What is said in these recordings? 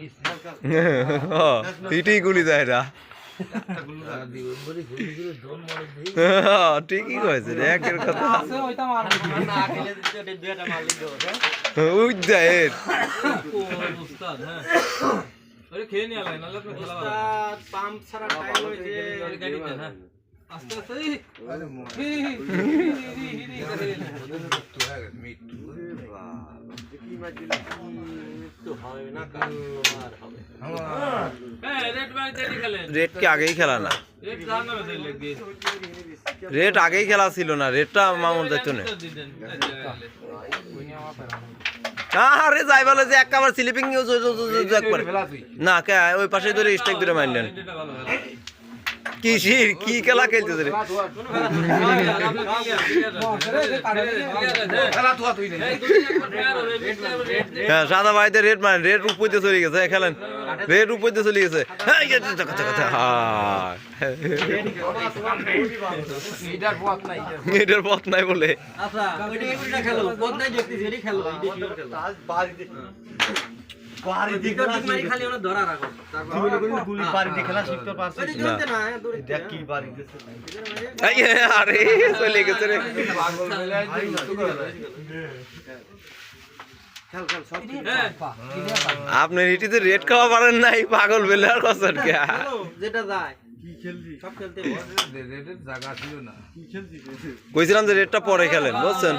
হিটেই গুলি যায় না ঠিকই কয়েছে রে একের কথা। উঠ যায় কি আগেই খেলা না। রেড আগেই খেলা ছিল না রেটটা মামুন উত্তর আরে যাই বলে যে স্লিপিং না ওই পাশে ধরে স্টেক ধরে মারলেন ভালো। কি খেলা খেলতেছে রে? হ্যাঁ সাদা ভাইতে রেড মানে রেড উপইতে চলে গেছে খেলেন। রেড উপইতে চলে গেছে। এটার পথ নাই বলে। আচ্ছা ওইটা ওইটা খেলো বদনাই দেখতেছি এটাই খেলো এটাই খেলো দিক দিক মারি খালি ওনা ধরা রাখো গুলি পারি দিয়ে খেলা শিখতে পারছি ওইটা জ্বলতে না দূরে দেখ কি পারি এই, আরে চলে গেছে রে। আপনি ইটিতে রেড খাওয়া পারেন নাই পাগল বেলে আর কসর কে যেটা যায়। সব খেলতে কইছিলাম যে রেডটা পরে খেলেন বুঝছেন?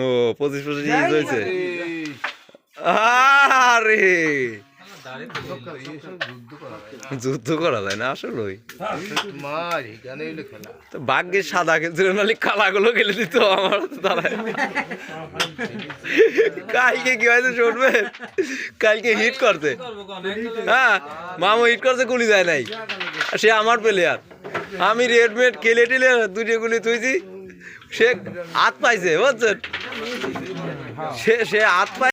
ও পঁচিশ পঁচিশ ইজ হয়েছে। আরে! যুদ্ধ করা যায় না আসলে তো ভাগ্যে সাদা খেলছিল নাহলে কালাগুলো খেলে দিত আমার দাঁড়ায়। কালকে কি হয়েছে শুনবেন কালকে হিট করতে। হ্যাঁ মামু হিট করছে গুলি যায় নাই। আর সে আমার প্লেয়ার আমি রেডমেড খেলে টেলে দুটো গুলি তুইছি সে হাত পাইছে বুঝছেন? সে সে হাত